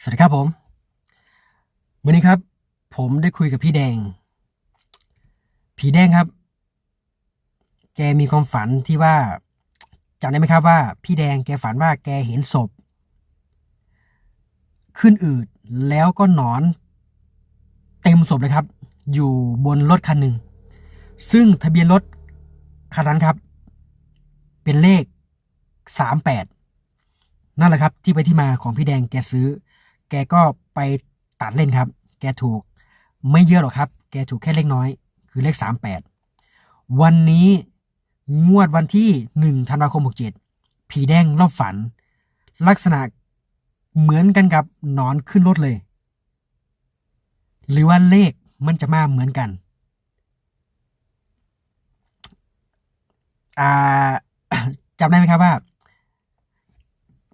สวัสดีครับผมวันนี้ครับ ผมได้คุยกับพี่แดงพี่แดงครับ แกมีความฝันที่ว่าจำได้ไหมครับว่า พี่แดงแกฝันว่าแกเห็นศพ ขึ้นอืดแล้วก็หนอน เต็มศพเลยครับ อยู่บนรถคันหนึ่ง ซึ่งทะเบียนรถคันนั้นครับ เป็นเลขสามแปดนั่นแหละครับ ที่ไปที่มาของพี่แดงแกซื้อ แกก็ไปตัดเล่นครับ แกถูกไม่เยอะหรอกครับ แกถูกแค่เล็กน้อย คือเลขสามแปดวันนี้งวดวันที่หนึ่งธันวาคมหกเจ็ดผีแดงรอบฝัน ลักษณะเหมือนกันกับหนอนขึ้นรถเลย หรือว่าเลขมันจะมาเหมือนกัน อ่าจำได้ไหมครับว่า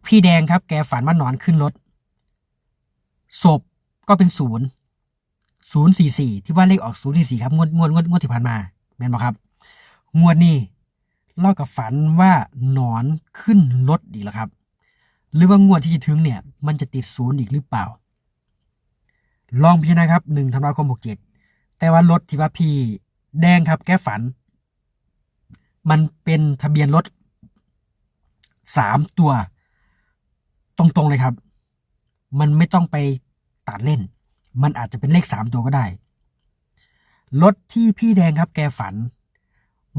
พี่แดงครับ แกฝันว่าหนอนขึ้นรถ ศพก็เป็นศูนย์ศูนย์สี่สี่ที่ว่าเลขออกศูนย์สี่สี่ครับงวดงวดงวดงวดที่ผ่านมาแม่นบอกครับ งวดนี้เล่ากับฝันว่าหนอนขึ้นรถอีกแล้วครับ หรือว่างวดที่จะถึงเนี่ย มันจะติดศูนย์อีกหรือเปล่า ลองพิจารณาครับหนึ่งธันวาคมหกเจ็ดแต่ว่ารถที่ว่าพี่แดงครับ แก้ฝัน มันเป็นทะเบียนรถสามตัว ตรงๆเลยครับ มันไม่ต้องไปตัดเล่น มันอาจจะเป็นเลขสามตัวก็ได้ รถที่พี่แดงครับแกฝัน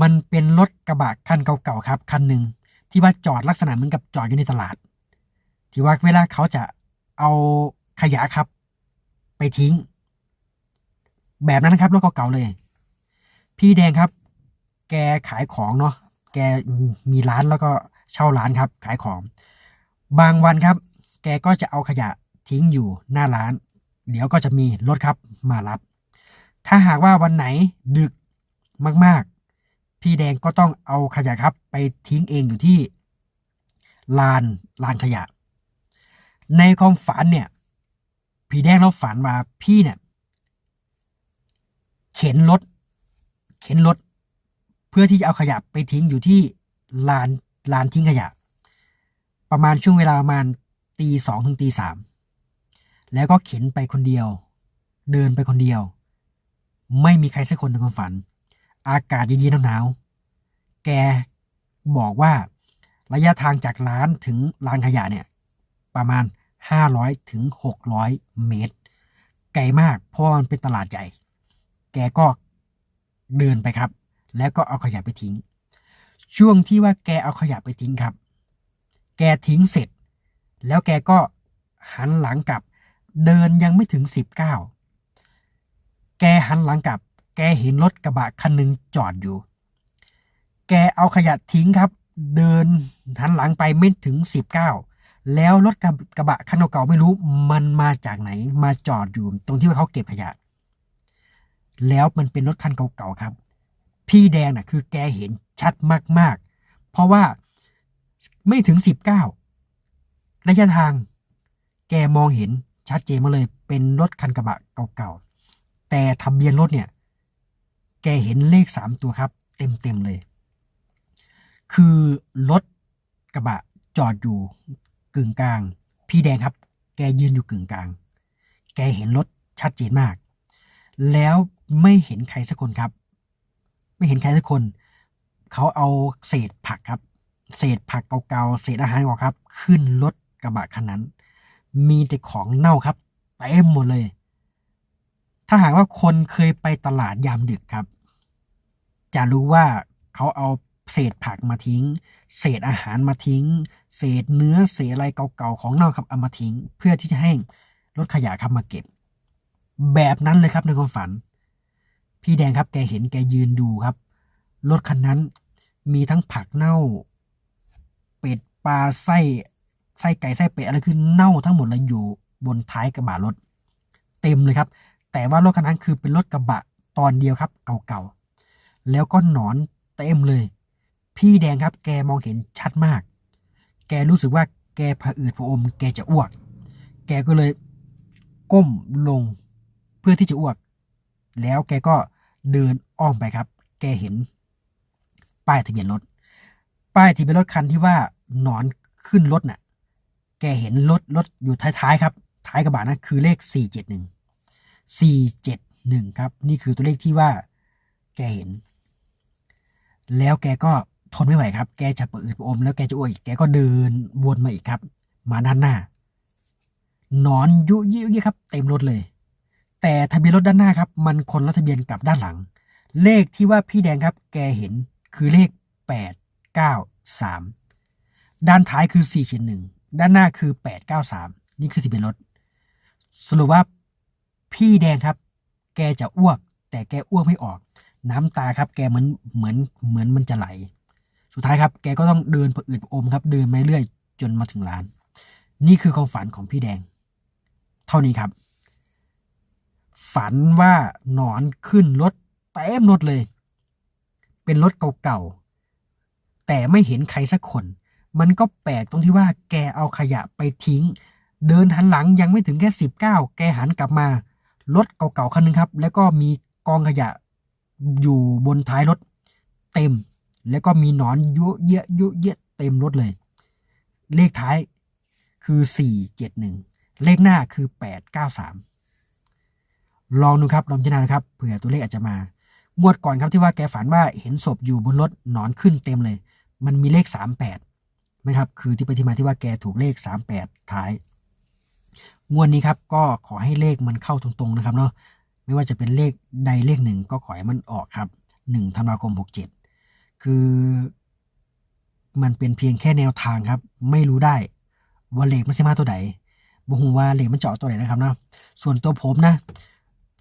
มันเป็นรถกระบะคันเก่าๆครับ คันหนึ่งที่ว่าจอดลักษณะเหมือนกับจอดอยู่ในตลาด ที่ว่าเวลาเขาจะเอาขยะครับ ไปทิ้ง แบบนั้นนะครับรถเก่าๆเลย พี่แดงครับ แกขายของเนาะแกมีร้านแล้วก็เช่าร้านครับ ขายของ บางวันครับ แกก็จะเอาขยะ ทิ้งอยู่หน้าร้าน เดี๋ยวก็จะมีรถครับมารับ ถ้าหากว่าวันไหนดึกมากๆ พี่แดงก็ต้องเอาขยะครับ ไปทิ้งเองอยู่ที่ลานลานขยะ ในความฝันเนี่ย พี่แดงเราฝันว่าพี่เนี่ย เข็นรถเข็นรถเพื่อที่จะเอาขยะไปทิ้งอยู่ที่ลานลานทิ้งขยะ ประมาณช่วงเวลาประมาณตีสองถึงตีสาม แล้วก็เข็นไปคนเดียว เดินไปคนเดียว ไม่มีใครสักคนในความฝัน อากาศเย็นๆหนาวๆแกบอกว่าระยะทางจากร้านถึงลานขยะเนี่ย ประมาณห้าร้อยถึงหกร้อยเมตร ไกลมากเพราะมันเป็นตลาดใหญ่ แกก็เดินไปครับ แล้วก็เอาขยะไปทิ้ง ช่วงที่ว่าแกเอาขยะไปทิ้งครับ แกทิ้งเสร็จ แล้วแกก็หันหลังกลับ เดินยังไม่ถึงสิบเก้าแกหันหลังกลับ แกเห็นรถกระบะคันหนึ่งจอดอยู่ แกเอาขยะทิ้งครับ เดินหันหลังไปไม่ถึงสิบเก้าแล้วรถกระบะคันเก่าไม่รู้ มันมาจากไหน มาจอดอยู่ ตรงที่ว่าเขาเก็บขยะ แล้วมันเป็นรถคันเก่าๆครับ พี่แดงน่ะ คือแกเห็นชัดมากๆ เพราะว่าไม่ถึงสิบเก้าระยะทาง แกมองเห็น ชัดเจนมาเลยเป็นรถคันกระบะเก่าๆ แต่ทะเบียนรถเนี่ย แกเห็นเลขสามตัวครับ เต็มๆเลย คือรถกระบะจอดอยู่กึ่งกลาง พี่แดงครับ แกยืนอยู่กึ่งกลาง แกเห็นรถชัดเจนมาก แล้วไม่เห็นใครสักคนครับ ไม่เห็นใครสักคน เขาเอาเศษผักครับ เศษผักเก่าๆ เศษอาหารเก่าครับ ขึ้นรถกระบะคันนั้น มีแต่ของเน่าครับเต็มหมดเลย ถ้าหากว่าคนเคยไปตลาดยามดึกครับ จะรู้ว่าเขาเอาเศษผักมาทิ้ง เศษอาหารมาทิ้ง เศษเนื้อเศษอะไรเก่าๆของเน่าครับเอามาทิ้ง เพื่อที่จะให้รถขยะครับมาเก็บ แบบนั้นเลยครับในความฝัน พี่แดงครับแกเห็นแกยืนดูครับรถคันนั้นมีทั้งผักเน่า เป็ดปลาไส้ ไส้ไก่ไส้เป็ดอะไรคือเน่าทั้งหมดเลยอยู่บนท้ายกระบะรถ เต็มเลยครับ แต่ว่ารถคันนั้นคือเป็นรถกระบะตอนเดียวครับ เก่าๆ แล้วก็หนอนเต็มเลย พี่แดงครับแกมองเห็นชัดมาก แกรู้สึกว่าแกผะอืดผะอม แกจะอ้วก แกก็เลยก้มลงเพื่อที่จะอ้วก แล้วแกก็เดินอ้อมไปครับ แกเห็น ป้ายทะเบียนรถ ป้ายทะเบียนรถคันที่ว่าหนอนขึ้นรถน่ะ แกเห็นรถรถอยู่ท้ายๆครับท้ายกระบะนะคือเลขสี่เจ็ดหนึ่งสี่เจ็ดหนึ่งครับ นี่คือตัวเลขที่ว่าแกเห็น แล้วแกก็ทนไม่ไหวครับ แกจะเปิดอม แล้วแกจะอ้วกแกก็เดินวนมาอีกครับ มาด้านหน้า นอนยุยิยุยครับ เต็มรถเลย แต่ทะเบียนรถด้านหน้าครับ มันคนละทะเบียนกับด้านหลัง เลขที่ว่าพี่แดงครับ แกเห็นคือเลขแปดเก้าสามด้านท้ายคือสี่ชิ้นหนึ่ง ด้านหน้าคือแปดเก้าสามนี่คือทะเบียนรถ สรุปว่าพี่แดงครับ แกจะอ้วก แต่แกอ้วกไม่ออก น้ำตาครับ แกเหมือนเหมือนเหมือนมันจะไหล สุดท้ายครับ แกก็ต้องเดินผอืดอมครับ เดินมาเรื่อยจนมาถึงร้าน นี่คือความฝันของพี่แดง เท่านี้ครับ ฝันว่าหนอนขึ้นรถเต็มรถเลย เป็นรถเก่าๆแต่ไม่เห็นใครสักคน มันก็แปลกตรงที่ว่าแกเอาขยะไปทิ้ง เดินหันหลังยังไม่ถึงแค่สิบเก้าแกหันกลับมารถเก่าๆคันหนึงครับ แล้วก็มีกองขยะอยู่บนท้ายรถเต็ม แล้วก็มีหนอนเยอะเยอะเยอะเยอะเต็มรถเลย เลขท้ายคือสี่เจ็ดหนึ่งเลขหน้าคือแปดเก้าสามลองดูครับลองพิจารณานะครับเผื่อตัวเลขอาจจะมางวดก่อนครับที่ว่าแกฝันว่าเห็นศพอยู่บนรถหนอนขึ้นเต็มเลย มันมีเลขสามแปด นะครับ คือที่ไปที่มาที่ว่าแกถูกเลขสามแปดท้าย งวดนี้ครับก็ขอให้เลขมันเข้าตรงๆนะครับเนาะไม่ว่าจะเป็นเลขใดเลขหนึ่งก็ขอให้มันออกครับหนึ่งธันวาคมหกเจ็ดคือ มันเป็นเพียงแค่แนวทางครับ ไม่รู้ได้ว่าเลขมันจะมาตัวไหนบ่ฮู้ว่าเลขมันจะออกตัวไหนนะครับเนาะส่วนตัวผมนะ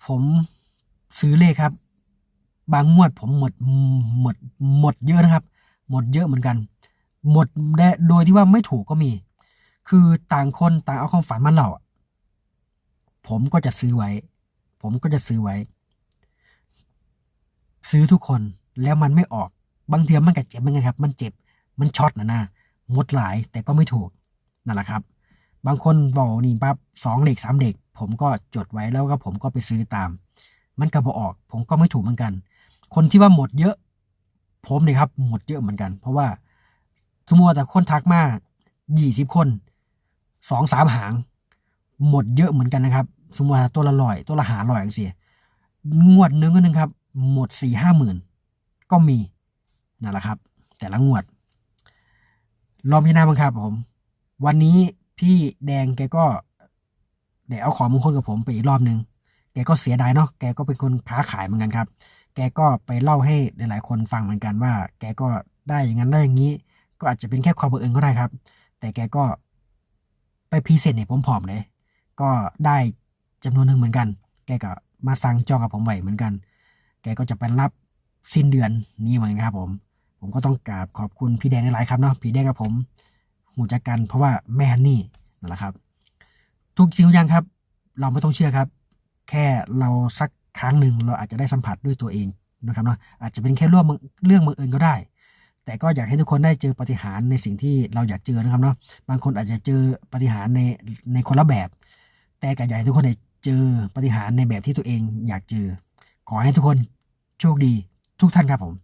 ผมซื้อเลขครับ บางงวดผมหมดหมดหมดเยอะนะครับ หมดเยอะเหมือนกัน หมดโดยที่ว่าไม่ถูกก็มี คือต่างคนต่างเอาความฝันมาเล่าอผมก็จะซื้อไว้ ผมก็จะซื้อไว้ ซื้อทุกคนแล้วมันไม่ออก บางเทีมันก็เจ็บเหมือนกันครับ มันเจ็บ มันช็อตนะนะหมดหลายแต่ก็ไม่ถูกนั่นแหละครับ บางคนบอกนี่ปั๊บสองเด็กสามเด็ก ผมก็จดไว้แล้วก็ผมก็ไปซื้อตาม มันก็บอออก ผมก็ไม่ถูกเหมือนกัน คนที่ว่าหมดเยอะ ผมเนี่ยครับ หมดเยอะเหมือนกัน เพราะว่า สมมติว่าแต่คนทักมายี่สิบคนสองสามหาง หมดเยอะเหมือนกันนะครับ สมมติว่าตัวละร้อย ตัวละหาร้อยอย่างเสียงวดหนึงก็หนึ่งครับ หมดสี่ห้าหมื่นก็มีนั่นแหละครับ แต่ละงวดลองพิจารณาบ้างครับผม วันนี้พี่แดงแกก็ได้เอาของมงคลกับผมไปอีกรอบหนึ่งแกก็เสียดายเนาะแกก็เป็นคนค้าขายเหมือนกันครับ แกก็ไปเล่าให้หลายๆคนฟังเหมือนกันว่า แกก็ได้อย่างนั้นได้อย่างนี้ ก็อาจจะเป็นแค่ความบังเอิญก็ได้ครับ แต่แกก็ไปพรีเซนต์ให้ผมผอมเลย ก็ได้จำนวนหนึ่งเหมือนกัน แกก็มาสั่งจองกับผมไว้เหมือนกัน แกก็จะไปรับสิ้นเดือนนี้เหมือนกันครับ ผม ผมก็ต้องกราบขอบคุณพี่แดงหลายครับเนาะ พี่แดงกับผมหูจักกัน เพราะว่าแม่ฮันนี่นั่นแหละครับ ทุกสิ่งทุกอย่างครับ เราไม่ต้องเชื่อครับ แค่เราสักครั้งหนึ่งเราอาจจะได้สัมผัสด้วยตัวเองนะครับเนาะ อาจจะเป็นแค่เรื่องเรื่องบังเอิญก็ได้ แต่ก็อยากให้ทุกคนได้เจอปฏิหารในสิ่งที่เราอยากเจอนะครับเนาะบางคนอาจจะเจอปฏิหารในในคนละแบบ แต่ก็อยากให้ทุกคนได้เจอปฏิหารในแบบที่ตัวเองอยากเจอ ขอให้ทุกคนโชคดีทุกท่านครับผม